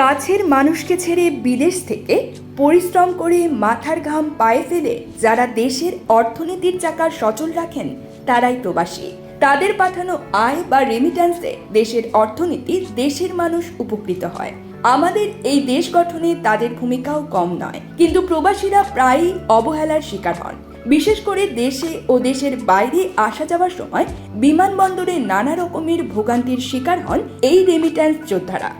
কাছের মানুষকে ছেড়ে বিদেশ থেকে পরিশ্রম করে মাথার ঘাম পায়ে ফেলে যারা দেশের অর্থনীতির চাকার সচল রাখেন, তারাই প্রবাসী। তাদের পাঠানো আয় বা রেমিট্যান্সে দেশের অর্থনীতি দেশের মানুষ উপকৃত হয়। আমাদের এই দেশ গঠনে তাদের ভূমিকাও কম নয়, কিন্তু প্রবাসীরা প্রায়ই অবহেলার শিকার হন। বিশেষ করে দেশে ও দেশের বাইরে আসা যাওয়ার সময় বিমানবন্দরে নানা রকমের ভোগান্তির শিকার হন এই রেমিট্যান্স যোদ্ধারা।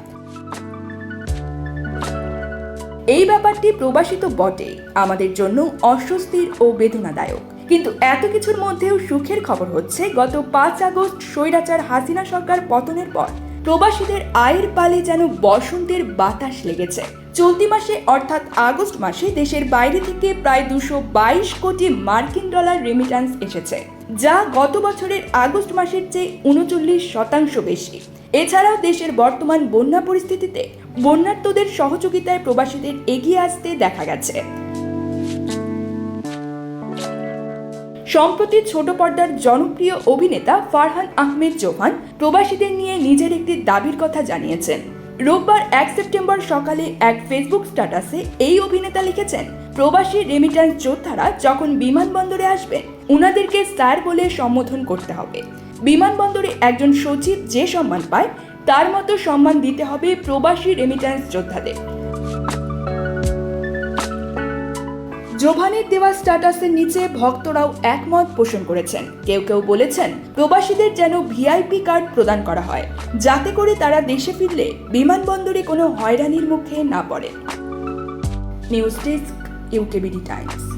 এই ব্যাপারটি প্রবাসিত বটে, আমাদের জন্য অস্বস্তির ও বেদনাদায়ক। কিন্তু এত কিছুর মধ্যেও সুখের খবর হচ্ছে, গত পাঁচ আগস্ট স্বৈরাচার হাসিনা সরকার পতনের পর। প্রবাসীদের আয়ের পালে যেন বসন্তের বাতাস লেগেছে। চলতি মাসে অর্থাৎ আগস্ট মাসে দেশের বাইরে থেকে প্রায় দুশো বাইশ কোটি মার্কিন ডলার রেমিট্যান্স এসেছে, যা গত বছরের আগস্ট মাসের চেয়ে উনচল্লিশ শতাংশ বেশি। এছাড়াও দেশের বর্তমান বন্যা পরিস্থিতিতে বন্যার্তদের সহযোগিতায় প্রবাসীদের এগিয়ে আসতে দেখা গেছে। সম্প্রতি ছোট পর্দার জনপ্রিয় অভিনেতা ফারহান আহমেদ চৌহান প্রবাসীদের নিয়ে নিজের একটি দাবির কথা জানিয়েছেন। রোববার এক সেপ্টেম্বর সকালে এক ফেসবুক স্ট্যাটাসে এই অভিনেতা লিখেছেন, প্রবাসী রেমিট্যান্স যোদ্ধারা যখন বিমানবন্দরে আসবেন, উনাদেরকে স্যার বলে সম্বোধন করতে হবে। বিমানবন্দরে একজন সচিব যে সম্মান পায়, তার মতো সম্মান দিতে হবে প্রবাসী রেমিট্যান্স যোদ্ধাদের। জোভানের দেওয়া স্ট্যাটাসের নিচে ভক্তরাও একমত পোষণ করেছেন। কেউ কেউ বলেছেন, প্রবাসীদের যেন ভিআইপি কার্ড প্রদান করা হয়, যাতে করে তারা দেশে ফিরলে বিমানবন্দরে কোনো হয়রানির মুখে না পড়ে। News desk, UKBD Times.